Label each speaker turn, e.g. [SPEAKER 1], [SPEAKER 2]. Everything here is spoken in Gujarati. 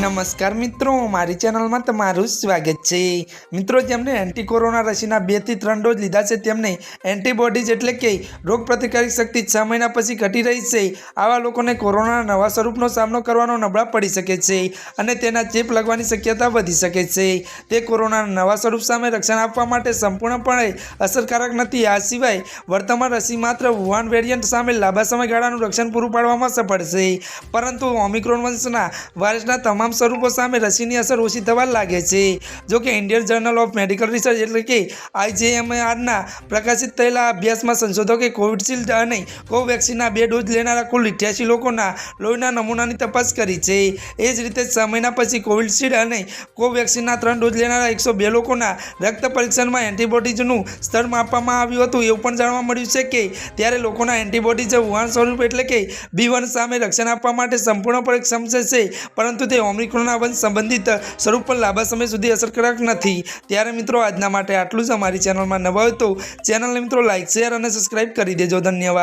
[SPEAKER 1] નમસ્કાર મિત્રો, મારી ચેનલમાં તમારું સ્વાગત છે. મિત્રો, જેમને એન્ટી કોરોના રસીના બેથી ત્રણ ડોઝ લીધા છે, તેમને એન્ટીબોડીઝ એટલે કે રોગ પ્રતિકારક શક્તિ છ મહિના પછી ઘટી રહી છે. આવા લોકોને કોરોનાના નવા સ્વરૂપનો સામનો કરવાનો નબળા પડી શકે છે અને તેના ચેપ લાગવાની શક્યતા વધી શકે છે. તે કોરોનાના નવા સ્વરૂપ સામે રક્ષણ આપવા માટે સંપૂર્ણપણે અસરકારક નથી. આ સિવાય વર્તમાન રસી માત્ર વુહાન વેરિયન્ટ સામે લાંબા સમયગાળાનું રક્ષણ પૂરું પાડવામાં સફળ છે. પરંતુ ઓમિક્રોન વંશના વાયરસના તમામ સ્વરૂપો સામે રસીની અસર ઓછી થવા લાગે છે. જો કે Indian journal of medical research એટલે કે આઈજેએમઆરના પ્રકાશિત થયેલા અભ્યાસમાં સંશોધકે કોવિડશિલ્ડ અને કોવેક્સિનના બે ડોઝ લેનારા કુલ ઇઠ્યાસી લોકોના લોહીના નમૂનાની તપાસ કરી છે. એ જ રીતે છ મહિના પછી કોવિડશિલ્ડ અને કોવેક્સિનના ત્રણ ડોઝ લેનારા એકસો બે લોકોના રક્ત પરીક્ષણમાં એન્ટીબોડીઝનું સ્તર માપવામાં આવ્યું હતું. એવું પણ જાણવા મળ્યું છે કે ત્યારે લોકોના એન્ટીબોડીઝ વુહાન સ્વરૂપ એટલે કે બી સામે રક્ષણ આપવા માટે સંપૂર્ણપણે ક્ષમશે છે પરંતુ તે ઓમિક્રોનના વંશ સંબંધિત સ્વરૂપ પર લાંબા સમય સુધી અસરકારક નથી. ત્યારે મિત્રો આજના માટે આટલું જ. અમારી ચેનલમાં નવા હોય તો ચેનલને મિત્રો લાઇક શેર અને સબસ્ક્રાઇબ કરી દેજો. ધન્યવાદ.